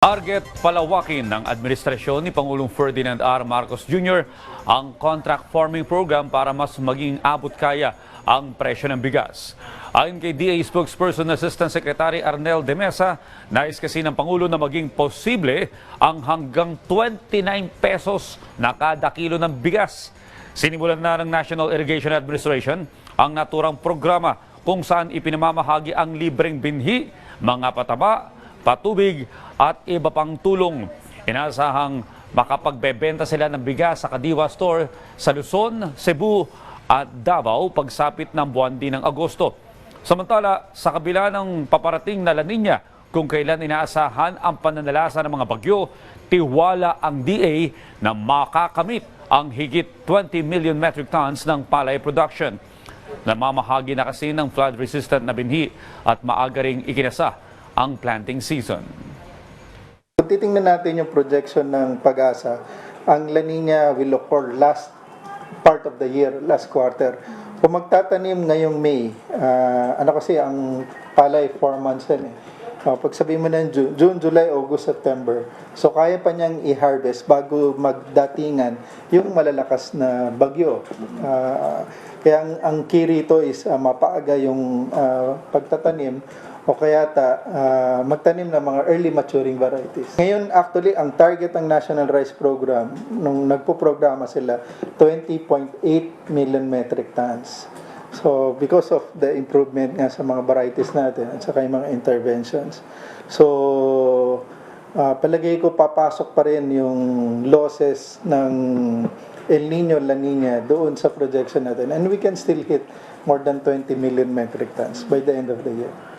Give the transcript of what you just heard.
Target palawakin ng administrasyon ni Pangulong Ferdinand R. Marcos Jr. ang contract farming program para mas maging abot kaya ang presyo ng bigas. Ayon kay DA spokesperson Assistant Secretary Arnel de Mesa, nais kasi ng Pangulo na maging posible ang hanggang 29 pesos na kada kilo ng bigas. Sinimulan na ng National Irrigation Administration ang naturang programa kung saan ipinamamahagi ang libreng binhi, mga pataba, patubig at iba pang tulong. Inasahang makapagbebenta sila ng bigas sa Kadiwa Store sa Luzon, Cebu at Davao pagsapit ng buwan din ng Agosto. Samantala, sa kabila ng paparating na La Nina, kung kailan inaasahan ang pananalasa ng mga bagyo, tiwala ang DA na makakamit ang higit 20 million metric tons ng palay production. Namamahagi na kasi ng flood-resistant na binhi at maaga ring ikinasa ang planting season. Kung titingnan natin yung projection ng pag-asa, ang La Nina will occur last part of the year, last quarter. Kung magtatanim ngayong May, ah, ano kasi ang palay 4 months yan eh. Ah, pag sabihin mo ng June, June, July, August, September. So kaya pa niyang i-harvest bago magdatingan yung malalakas na bagyo. Ah, kaya ang, ang key rito is ah, mapaaga yung ah, pagtatanim o kaya ta, ah, magtanim ng mga early maturing varieties. Ngayon, actually, ang target ng National Rice Program, nung nagpo-programa sila, 20.8 million metric tons. So, because of the improvement nga sa mga varieties natin at saka yung mga interventions. So, ah, palagay ko papasok pa rin yung losses ng El Nino, La Nina doon sa projection natin. And we can still hit more than 20 million metric tons by the end of the year.